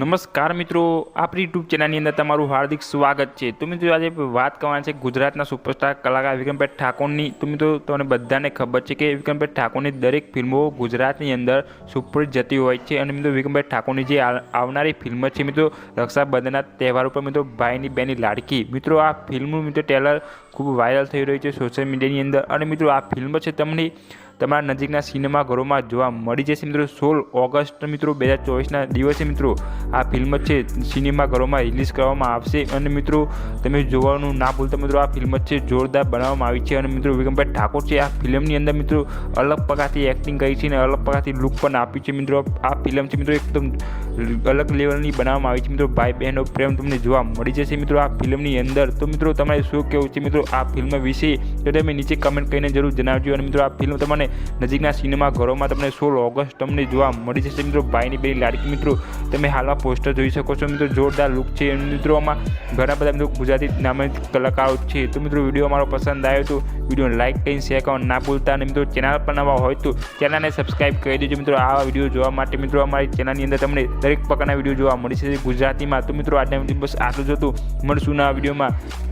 નમસ્કાર મિત્રો, આપણી યુટ્યુબ ચેનલની અંદર તમારું હાર્દિક સ્વાગત છે. તો મિત્રો, આજે વાત કરવાની છે ગુજરાતના સુપરસ્ટાર કલાકાર વિક્રમભાઈ ઠાકોરની. તો મિત્રો, તમને બધાને ખબર છે કે વિક્રમભાઈ ઠાકોરની દરેક ફિલ્મો ગુજરાતની અંદર સુપરહિટ જતી હોય છે. અને મિત્રો, વિક્રમભાઈ ઠાકોરની જે આવનારી ફિલ્મ છે મિત્રો, રક્ષાબંધનના તહેવાર ઉપર મિત્રો, ભાઈની બેની લાડકી. મિત્રો, આ ફિલ્મનું મિત્રો ટેલર ખૂબ વાયરલ થઈ રહ્યું છે સોશિયલ મીડિયાની અંદર. અને મિત્રો, આ ફિલ્મ છે તમને તમારા નજીકના સિનેમાઘરોમાં જોવા મળી જશે મિત્રો. સોળ ઓગસ્ટ મિત્રો, બે હજાર ચોવીસના દિવસે મિત્રો, આ ફિલ્મ છે સિનેમાઘરોમાં રિલીઝ કરવામાં આવશે. અને મિત્રો, તમે જોવાનું ના ભૂલતા મિત્રો, આ ફિલ્મ છે જોરદાર બનાવવામાં આવી છે. અને મિત્રો, વિક્રમભાઈ ઠાકોર છે આ ફિલ્મની અંદર મિત્રો, અલગ પ્રકારથી એક્ટિંગ કરી છે અને અલગ પ્રકારથી લુક પણ આપ્યું છે મિત્રો. આ ફિલ્મ છે મિત્રો, એકદમ અલગ લેવલની બનાવવામાં આવી છે મિત્રો. ભાઈ બહેનો પ્રેમ તમને જોવા મળી જશે મિત્રો, આ ફિલ્મની અંદર. તો મિત્રો, તમારે શું કહેવું છે મિત્રો, આ ફિલ્મ વિશે, તો તમે નીચે કમેન્ટ કરીને જરૂર જણાવજો. અને મિત્રો, આ ફિલ્મ તમને નજીકના સિનેમા ઘરોમાં તમને સોળ ઓગસ્ટ તમને જોવા મળી જશે. મિત્રો, ભાઈની બે લાડકી મિત્રો, તમે હાલમાં પોસ્ટર જોઈ શકો છો. મિત્રો, જોરદાર લુક છે. મિત્રો, આમાં ઘણા બધા મિત્રો ગુજરાતી નામિત કલાકારો છે. તો મિત્રો, વીડિયો અમારો પસંદ આવ્યો તો વીડિયો લાઇક કરીને શેર કરવાનું ના ભૂલતા. અને મિત્રો, ચેનલ પર નવા હોય તો ચેનલને સબસ્ક્રાઇબ કરી દેજો. મિત્રો, આવા વીડિયો જોવા માટે મિત્રો, અમારી ચેનલની અંદર તમને દરેક પ્રકારના વીડિયો જોવા મળી છે ગુજરાતીમાં. તો મિત્રો, આજના વીડિયો બસ આટલું જ હતું. મળશું ના વિડીયોમાં.